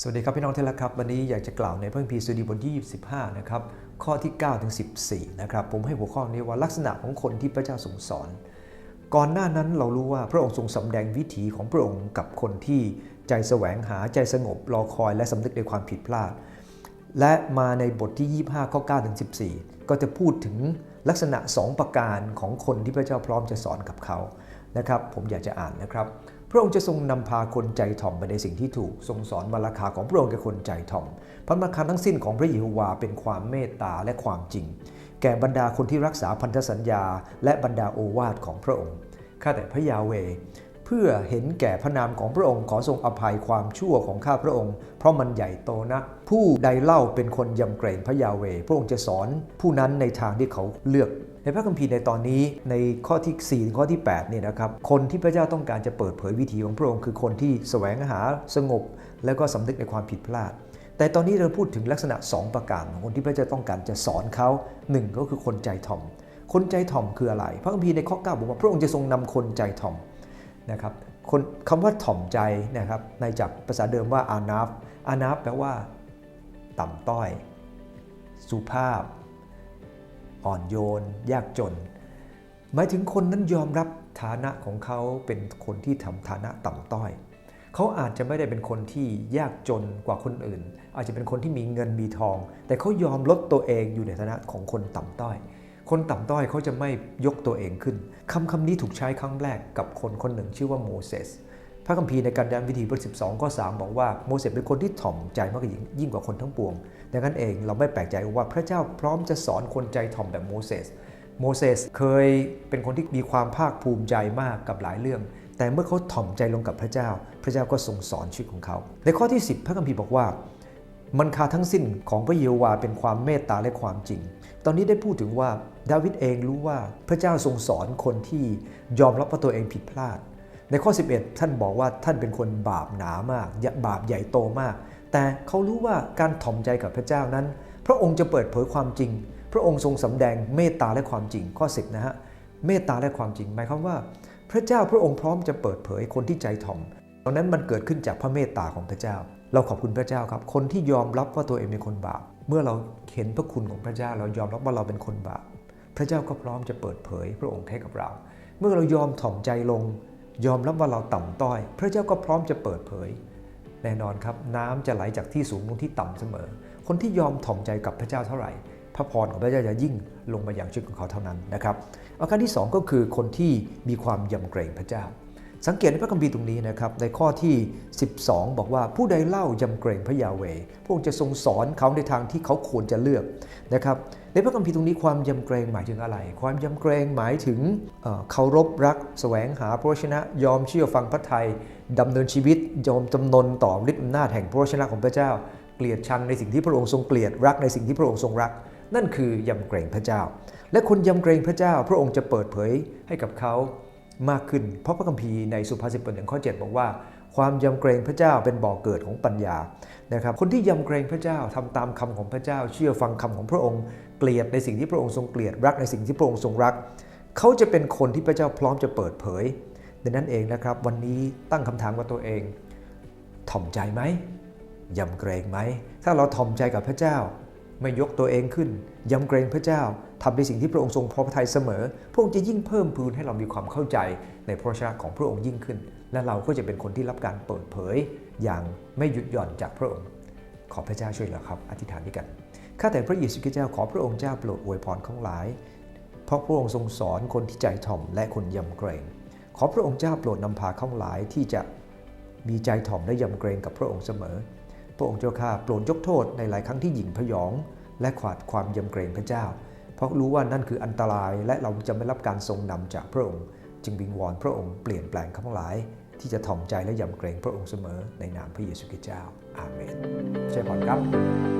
สวัสดีครับพี่น้องที่รักครับ วันนี้อยากจะกล่าวในพระคัมภีร์สดุดีบทที่25นะครับข้อที่9ถึง14นะครับผมให้หัวข้อนี้ว่าลักษณะของคนที่พระเจ้าทรงสอน ก่อนหน้านั้นเรารู้ว่าพระองค์ทรงสำแดงวิถีของพระองค์กับคนที่ใจแสวงหาใจสงบรอคอยและสำนึกในความผิดพลาด และมาในบทที่ 25 ข้อ9ถึง14 ก็จะพูดถึงลักษณะ 2 ประการของคนที่พระเจ้าพร้อมจะสอนกับเขา นะครับ ผมอยากจะอ่านนะครับ พระองค์จะทรงนำพาคนใจถ่อมไปในสิ่งที่ถูก ทรงสอนมาราคาของพระองค์แก่คนใจถ่อม พระมาคาทั้งสิ้นของพระเยโฮวาเป็นความเมตตาและความจริง แก่บรรดาคนที่รักษาพันธสัญญา และบรรดาโอวาทของพระองค์ข้าแต่พระยาเวเพื่อเห็นแก่พระนามของพระองค์ขอทรงอภัยความชั่วของข้าพระองค์ เพราะมันใหญ่โตนักผู้ใดเล่าเป็นคนยำเกรงพระยาเว พระองค์จะสอนผู้นั้นในทางที่เขาเลือก ในพระคัมภีร์ในตอนนี้ในข้อที่4ถึงข้อที่8เนี่ยนะครับคนที่พระเจ้าต้องการจะเปิดเผยวิถีของพระองค์คือคนที่แสวงหาสงบ แล้วก็สำนึกในความผิดพลาด แต่ตอนนี้เราพูดถึงลักษณะ 2 ประการของคนที่พระเจ้าต้องการจะสอนเขาหนึ่งก็คือคนใจถ่อม คนใจถ่อมคืออะไร พระคัมภีร์ในข้อ9บอกว่าพระองค์จะทรงนำคนใจถ่อมนะครับคนคำว่าถ่อมใจนะครับในจากภาษาเดิมว่าอานาฟอานาฟแปลว่า ต่ำต้อย สุภาพ อ่อนโยน ยากจน หมายถึงคนนั้นยอมรับฐานะของเขาเป็นคนที่ทำฐานะต่ำต้อย เขาอาจจะไม่ได้เป็นคนที่ยากจนกว่าคนอื่น อาจจะเป็นคนที่มีเงินมีทอง แต่เขายอมลดตัวเองอยู่ในฐานะของคนต่ำต้อย คนต่ำต้อยเขาจะไม่ยกตัวเองขึ้นคำคำนี้ถูกใช้ครั้งแรกกับคนคนหนึ่งชื่อว่าโมเสสพระคัมภีร์ในการดานวิธีบท12ข้อ3บอกว่าโมเสสเป็นคนที่ถ่อมใจมากกว่ายิ่งกว่าคนทั้งปวง ดังนั้นเองเราไม่แปลกใจว่าพระเจ้าพร้อมจะสอนคนใจถ่อมแบบโมเสส โมเสสเคยเป็นคนที่มีความภาคภูมิใจมากกับหลายเรื่อง แต่เมื่อเขาถ่อมใจลงกับพระเจ้า พระเจ้าก็ทรงสอนชีวิตของเขา ในข้อที่ 10 พระคัมภีร์บอกว่า มันคาทั้งสิ้นของพระเยโฮวาเป็นความเมตตาและความจริง ตอนนี้ได้พูดถึงว่าดาวิดเองรู้ว่าพระเจ้าทรงสอนคนที่ยอมรับว่าตัวเองผิดพลาด ในข้อ 11 ท่านบอกว่าท่านเป็นคนบาปหนามาก บาปใหญ่โตมาก แต่เขารู้ว่าการถ่อมใจกับพระเจ้านั้น พระองค์จะเปิดเผยความจริง พระองค์ทรงสำแดงเมตตาและความจริงข้อ10นะฮะเมตตาและความจริงหมายความว่า พระเจ้าพระองค์พร้อมจะเปิดเผยคนที่ใจถ่อมตอนนั้นมันเกิดขึ้นจากพระเมตตาของพระเจ้า เราขอบคุณพระเจ้าครับ คนที่ยอมรับว่าตัวเองเป็นคนบาป เมื่อเราเห็นพระคุณของพระเจ้า เรายอมรับว่าเราเป็นคนบาป พระเจ้าก็พร้อมจะเปิดเผยพระองค์ให้กับเรา เมื่อเรายอมถ่อมใจลง ยอมรับว่าเราต่ำต้อย พระเจ้าก็พร้อมจะเปิดเผย แน่นอนครับน้ำจะไหลจากที่สูงลงที่ต่ำเสมอ คนที่ยอมถ่อมใจกับพระเจ้าเท่าไหร่ พระพรของพระเจ้าจะยิ่งลงมาอย่างชีวิตของเขาเท่านั้นนะครับอาการที่ 2 ก็คือคนที่มีความยำเกรงพระเจ้า สังเกตในพระคัมภีร์ตรงนี้นะครับในข้อที่ 12 บอกว่าผู้ใดเล่ายำเกรงพระยาเวพระองค์จะทรงสอนเขาในทางที่เขาควรจะเลือกนะครับในพระคัมภีร์ตรงนี้ความยำเกรงหมายถึงอะไร ความยำเกรงหมายถึงเคารพรักแสวงหาพระชนะ ยอมเชื่อฟังพระทัยดำเนินชีวิต ยอมจำนนต่อฤทธิ์อำนาจแห่งพระชนะของพระเจ้า เกลียดชังในสิ่งที่พระองค์ทรงเกลียดรักในสิ่งที่พระองค์ทรงรัก นั่นคือยำเกรงพระเจ้า และคนยำเกรงพระเจ้า พระองค์จะเปิดเผยให้กับเขา มากขึ้น เพราะพระคัมภีร์ในสุภาษิตบทหนึ่งข้อ 7 บอกว่า ความยำเกรงพระเจ้าเป็นบ่อกเกิดของปัญญานะครับคนที่ยำเกรงพระเจ้าทำตามคำของพระเจ้า เชื่อฟังคำของพระองค์ เกลียดในสิ่งที่พระองค์ทรงเกลียดรักในสิ่งที่พระองค์ทรงรัก เขาจะเป็นคนที่พระเจ้าพร้อมจะเปิดเผยดังนั้นเองนะครับวันนี้ตั้งคำถามกับตัวเอง ถ่อมใจไหมยำเกรงไหมถ้าเราถ่อมใจกับพระเจ้า ไม่ยกตัวเองขึ้น ยำเกรงพระเจ้าทำในสิ่งที่พระองค์ทรงพอพระทัยเสมอ พระองค์จะยิ่งเพิ่มพูนให้เรามีความเข้าใจในพระชนะของพระองค์ยิ่งขึ้น และเราก็จะเป็นคนที่รับการเปิดเผยอย่างไม่หยุดหย่อนจากพระองค์ ขอพระเจ้าช่วยเราครับ อธิษฐานด้วยกันข้าแต่พระเยซูคริสต์เจ้าขอพระองค์เจ้าโปรดอวยพรของหลาย เพราะพระองค์ทรงสอนคนที่ใจถ่อมและคนยำเกรง ขอพระองค์เจ้าโปรดนำพาข้องหลายที่จะมีใจถ่อมและยำเกรงกับพระองค์เสมอ พระองค์เจ้าข้าโปรดยกโทษในหลายครั้งที่หยิ่งพยอง และขาดความยำเกรงพระเจ้า เพราะรู้ว่านั่นคืออันตรายและเราจะไม่รับการทรงนำจากพระองค์ จึงวิงวอนพระองค์เปลี่ยนแปลงข้างหลาย ที่จะถ่อมใจและยำเกรงพระองค์เสมอในนามพระเยซูคริสต์เจ้า อาเมนใช่พรครับ